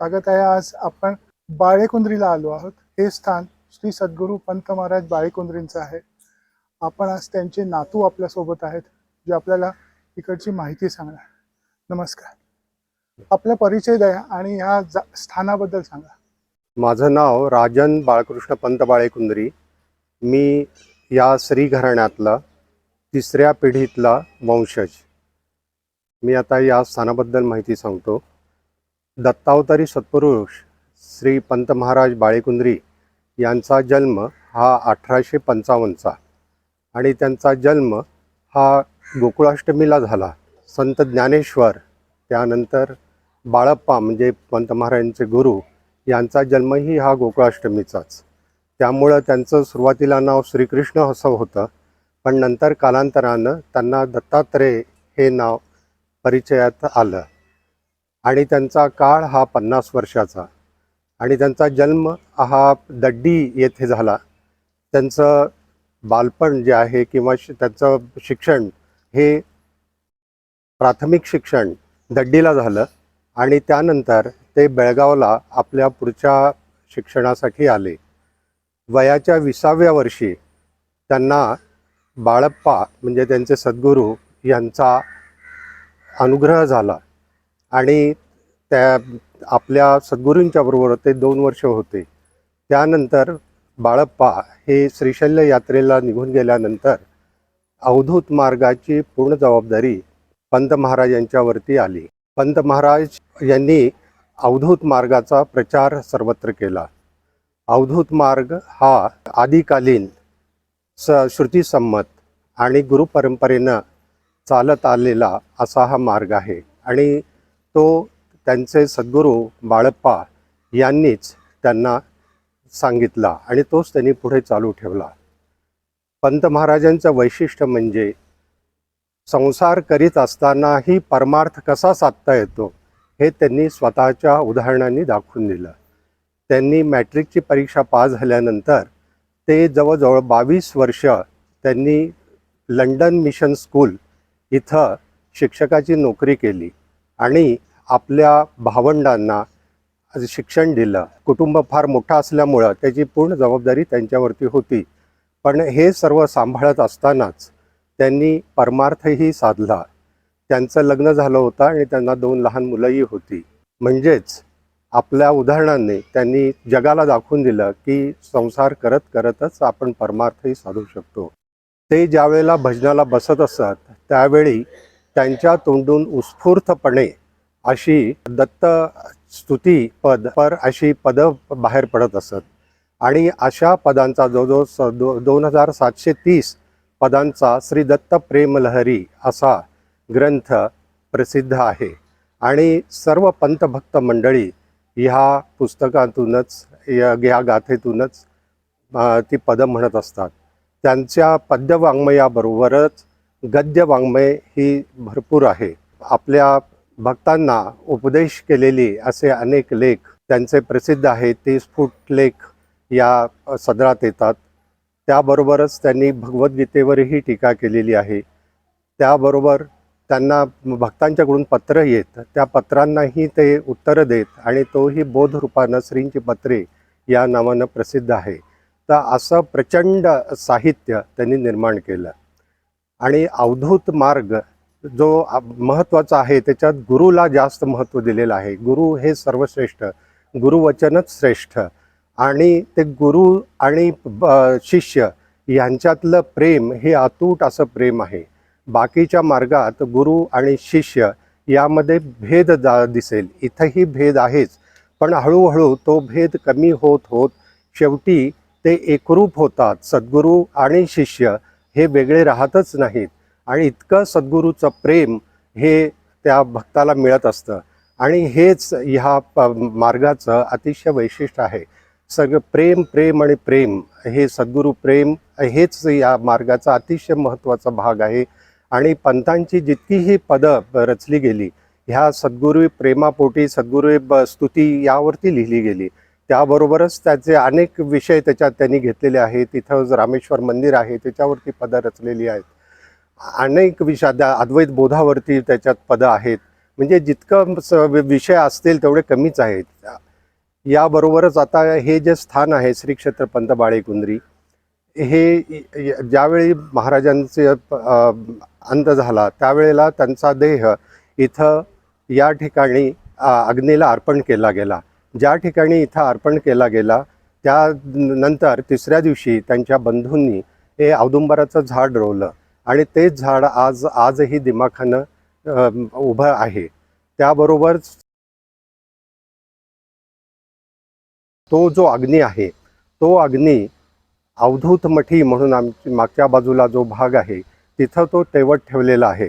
स्वागत आहे आज आपण बाळेकुंद्रीला आलो आहोत. हे स्थान श्री सद्गुरू पंत महाराज बाळेकुंद्रींचं आहे. आपण आज त्यांचे नातू आपल्यासोबत आहेत जे आपल्याला इकडची माहिती सांगणार. नमस्कार. आपला परिचय द्या आणि ह्या स्थानाबद्दल सांगा. माझं नाव राजन बाळकृष्ण पंत बाळेकुंद्री. मी या श्री घराण्यातला तिसऱ्या पिढीतला वंशज. मी आता या स्थानाबद्दल माहिती सांगतो. दत्तावतारी सत्पुरुष श्री पंत महाराज बाळेकुंद्री यांचा जन्म हा अठराशे पंचावन्नचा आणि त्यांचा जन्म हा गोकुळाष्टमीला झाला. संत ज्ञानेश्वर त्यानंतर बाळप्पा म्हणजे पंत महाराजांचे गुरु यांचा जन्मही हा गोकुळाष्टमीचाच. त्यामुळं त्यांचं सुरुवातीला नाव श्रीकृष्ण असं होतं पण नंतर कालांतरानं त्यांना दत्तात्रेय हे नाव परिचयात आलं. आणि त्यांचा काळ हा पन्नास वर्षाचा. आणि त्यांचा जन्म हा दड्डी येथे झाला. त्यांचं बालपण जे आहे किंवा शि त्यांचं शिक्षण हे प्राथमिक शिक्षण दड्डीला झालं आणि त्यानंतर ते बेळगावला आपल्या पुढच्या शिक्षणासाठी आले. वयाच्या विसाव्या वर्षी त्यांना बाळप्पा म्हणजे त्यांचे सद्गुरू यांचा अनुग्रह झाला. आणि त्या आपल्या सद्गुरूंच्या बरोबर ते दोन वर्ष होते. त्यानंतर बाळप्पा हे श्रीशैल्य यात्रेला निघून गेल्यानंतर अवधूत मार्गाची पूर्ण जबाबदारी पंत महाराज यांच्यावरती आली. पंत महाराज यांनी अवधूत मार्गाचा प्रचार सर्वत्र केला. अवधूत मार्ग हा आदिकालीन स श्रुतीसंमत आणि गुरुपरंपरेनं चालत आलेला असा हा मार्ग आहे. आणि तो त्यांचे सद्गुरू बाळप्पा यांनीच त्यांना सांगितला आणि तोच त्यांनी पुढे चालू ठेवला. पंत महाराजांचं वैशिष्ट्य म्हणजे संसार करीत असतानाही परमार्थ कसा साधता येतो हे त्यांनी स्वतःच्या उदाहरणांनी दाखवून दिलं. त्यांनी मॅट्रिकची परीक्षा पास झाल्यानंतर ते जवळजवळ बावीस वर्ष त्यांनी लंडन मिशन स्कूल इथं शिक्षकाची नोकरी केली. आणि आपल्या भावंडांना शिक्षण दिलं. कुटुंब फार मोठं असल्यामुळं त्याची पूर्ण जबाबदारी त्यांच्यावरती होती. पण हे सर्व सांभाळत असतानाच त्यांनी परमार्थही साधला. त्यांचं लग्न झालं होतं आणि त्यांना दोन लहान मुलंही होती. म्हणजेच आपल्या उदाहरणाने त्यांनी जगाला दाखवून दिलं की संसार करत करतच आपण परमार्थही साधू शकतो. ते ज्यावेळेला भजनाला बसत असत त्यावेळी त्यांच्या तोंडून उत्स्फूर्तपणे अशी दत्त स्तुती पद पर अशी पदं बाहेर पडत असत. आणि अशा पदांचा जो जो स दो दोन हजार सातशे तीस पदांचा श्री दत्त प्रेमलहरी असा ग्रंथ प्रसिद्ध आहे. आणि सर्व पंतभक्त मंडळी ह्या पुस्तकातूनच या ह्या गाथेतूनच ती पदं म्हणत असतात. त्यांच्या पद्यवाङ्मयाबरोबरच गद्य वाङ्मय ही भरपूर आहे. आपल्या भक्तांना उपदेश केलेली असे अनेक लेख त्यांचे प्रसिद्ध आहेत ते स्फुट लेख या सदरात येतात. त्याबरोबरच त्यांनी भगवद्गीतेवरही टीका केलेली आहे. त्याबरोबर त्यांना भक्तांच्याकडून पत्र येत त्या पत्रांनाही ते उत्तरं देत आणि तोही बोधरूपानं श्रींची पत्रे या नावानं प्रसिद्ध आहे. तर असं प्रचंड साहित्य त्यांनी निर्माण केलं. आणि अवधूत मार्ग जो महत्त्वाचा आहे त्याच्यात गुरुला जास्त महत्त्व दिलेलं आहे. गुरु हे सर्वश्रेष्ठ गुरुवचनच श्रेष्ठ. आणि ते गुरु आणि ब- शिष्य यांच्यातलं प्रेम हे अतूट असं प्रेम आहे. बाकीच्या मार्गात गुरु आणि शिष्य यामध्ये भेद जा दिसेल. इथंही भेद आहेच पण हळूहळू तो भेद कमी होत होत शेवटी ते एकरूप होतात. सद्गुरू आणि शिष्य हे वेगळे राहतच नाहीत. आणि इतकं सद्गुरूचं प्रेम हे त्या भक्ताला मिळत असतं. आणि हेच ह्या प मार्गाचं अतिशय वैशिष्ट्य आहे. सगळं प्रेम प्रेम आणि प्रेम हे सद्गुरू प्रेम हेच या मार्गाचा अतिशय महत्त्वाचा भाग आहे. आणि पंतांची जितकीही पदं रचली गेली ह्या सद्गुरू प्रेमापोटी सद्गुरू ब स्तुती यावरती लिहिली गेली. त्याबरोबरच त्याचे अनेक विषय त्याच्यात त्यांनी घेतलेले आहेत. तिथं रामेश्वर मंदिर आहे त्याच्यावरती पदं रचलेली आहेत. अनेक विषय अद्वैत बोधावरती त्याच्यात पदं आहेत. म्हणजे जितकं स- विषय असतील तेवढे कमीच आहेत. याबरोबरच आता हे जे स्थान आहे श्री क्षेत्र पंतबाळे बाळेकुंद्री हे य- ज्यावेळी महाराजांचे अंत झाला त्यावेळेला त्यांचा देह इथं या ठिकाणी अग्नीला अर्पण केला गेला. ज्या ठिकाणी इथं अर्पण केला गेला त्यानंतर तिसऱ्या दिवशी त्यांच्या बंधूंनी हे औदुंबराचं झाड रोवलं. आणि तेच झाड आज आजही दिमाखानं उभं आहे. त्याबरोबर तो जो अग्नी आहे तो अग्नी अवधूत मठी म्हणून आमची मागच्या बाजूला जो भाग आहे तिथं तो तेवत ठेवलेला आहे.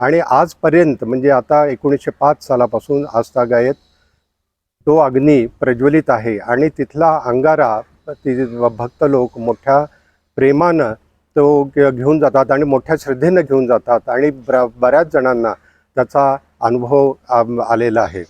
आणि आजपर्यंत म्हणजे आता एकोणीसशे पाच सालापासून आजतागायत तो अग्नी प्रज्वलित आहे आणि तिथला अंगारा ती भक्त लोक मोठ्या प्रेमानं तो घेऊन जातात आणि मोठ्या श्रद्धेनं घेऊन जातात आणि ब बऱ्याच जणांना त्याचा अनुभव आलेला आहे.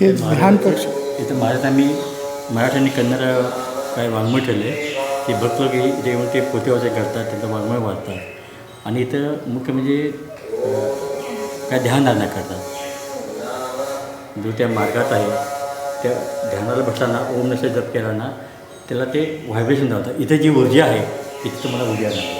हे लहान पक्ष इथं महाराजांनी मराठी आणि कन्नड काय वाङ्मय ठेवले ते भक्त लोक इथे येऊन ते पोतेवाचे करतात त्यांचं वाङ्मय वाढतात. आणि इथं मुख्य म्हणजे काय ध्यानधारणा करतात. जो त्या मार्गात आहे त्या ध्यानाला बसताना ओम नसे जप केला ना त्याला ते व्हायब्रेशन जातं इथं जी ऊर्जा आहे तिथे तुम्हाला ऊर्जा जाते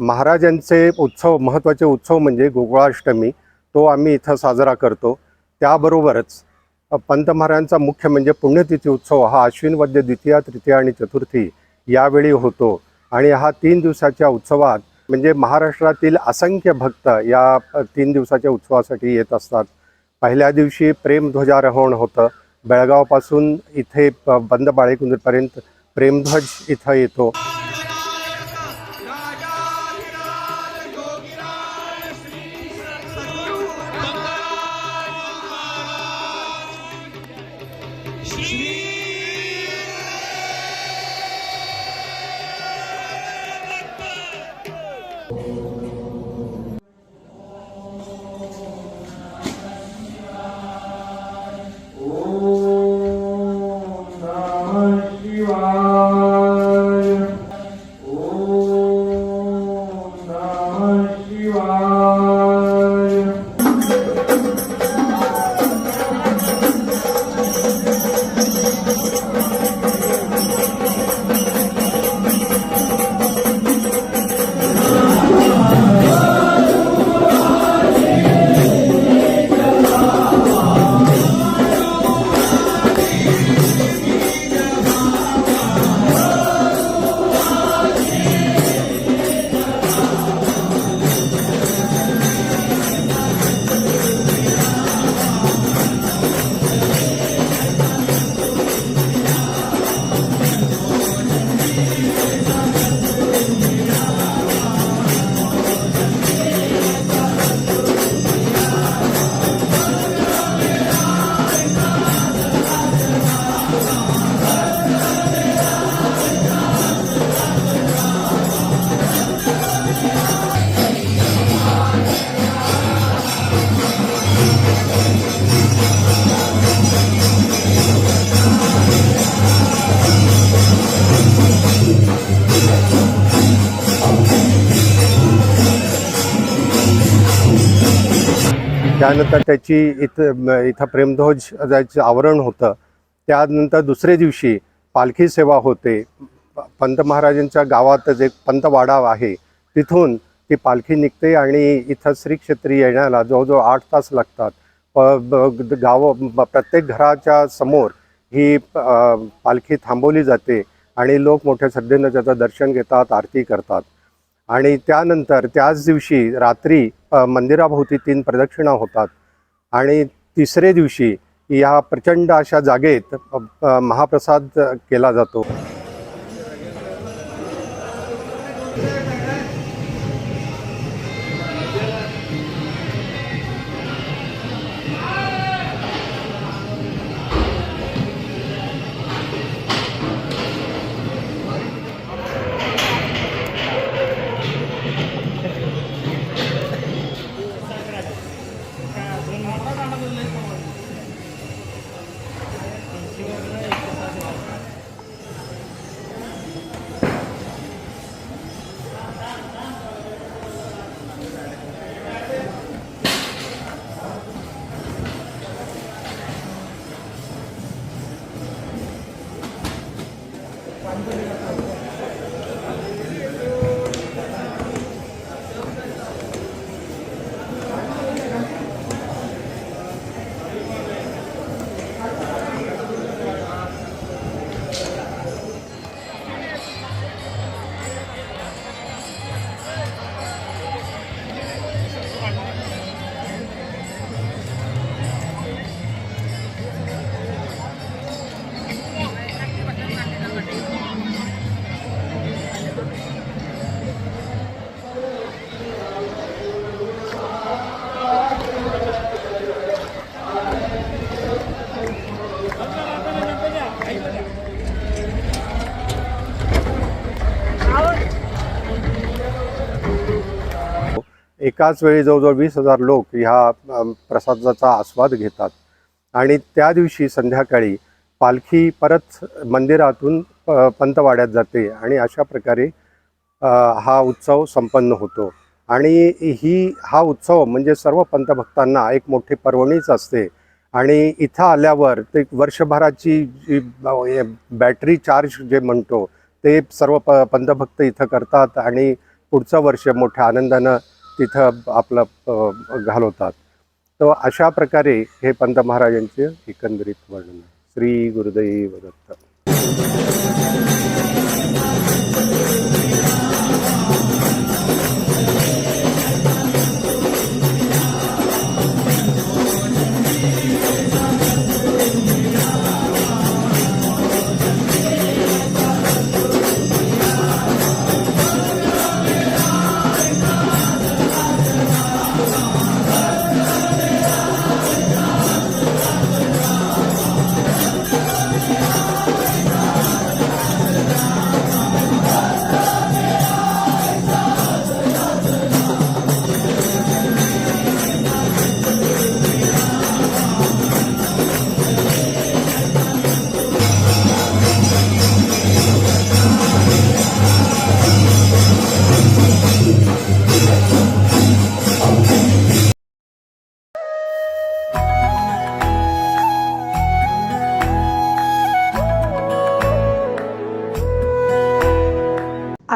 महाराजांचे उत्सव महत्त्वाचे उत्सव म्हणजे गोकुळाष्टमी. तो आम्ही इथं साजरा करतो. त्याबरोबरच पंत महाराजांचा मुख्य म्हणजे पुण्यतिथी उत्सव हा अश्विन वद्य द्वितीया तृतीया आणि चतुर्थी यावेळी होतो. आणि हा तीन दिवसाच्या उत्सवात म्हणजे महाराष्ट्रातील असंख्य भक्त या तीन दिवसाच्या उत्सवासाठी येत असतात. पहिल्या दिवशी प्रेमध्वजारोहण होतं. बेळगावपासून इथे प- बंद बाळेकुंदपर्यंत प्रेमध्वज इथं येतो. त्यानंतर त्याची इथं इथं प्रेमध्वज जायचं आवरण होतं त्यानंतर दुसऱ्या दिवशी पालखी सेवा होते. पंत महाराजांच्या गावातच एक पंतवाडा आहे तिथून ती पालखी निघते आणि इथं श्री क्षेत्री येण्याला जवळजवळ आठ तास लागतात. प- गाव प्रत्येक घराच्या समोर ही पालखी थांबवली जाते आणि लोक मोठ्या श्रद्धेनं त्याचं दर्शन घेतात आरती करतात. आणि त्यानंतर त्याच दिवशी रात्री मंदिराभोवती तीन प्रदक्षिणा होतात. आणि तिसरे दिवशी या प्रचंड अशा जागेत महाप्रसाद केला जातो. एकाच वेळी जवळजवळ वीस हजार लोक ह्या प्रसादाचा आस्वाद घेतात. आणि त्या दिवशी संध्याकाळी पालखी परत मंदिरातून प- पंतवाड्यात जाते आणि अशा प्रकारे हा उत्सव संपन्न होतो. आणि ही हा उत्सव म्हणजे सर्व पंतभक्तांना एक मोठी पर्वणीच असते. आणि इथं आल्यावर ते वर्षभराची जी बॅटरी चार्ज जे म्हणतो ते सर्व प पंतभक्त इथं करतात आणि पुढचं वर्ष मोठ्या आनंदानं तिथं आपलं घालवतात. तर अशा प्रकारे हे पंत महाराजांचे एकंदरीत वर्णन आहे. श्री गुरुदैव दत्त.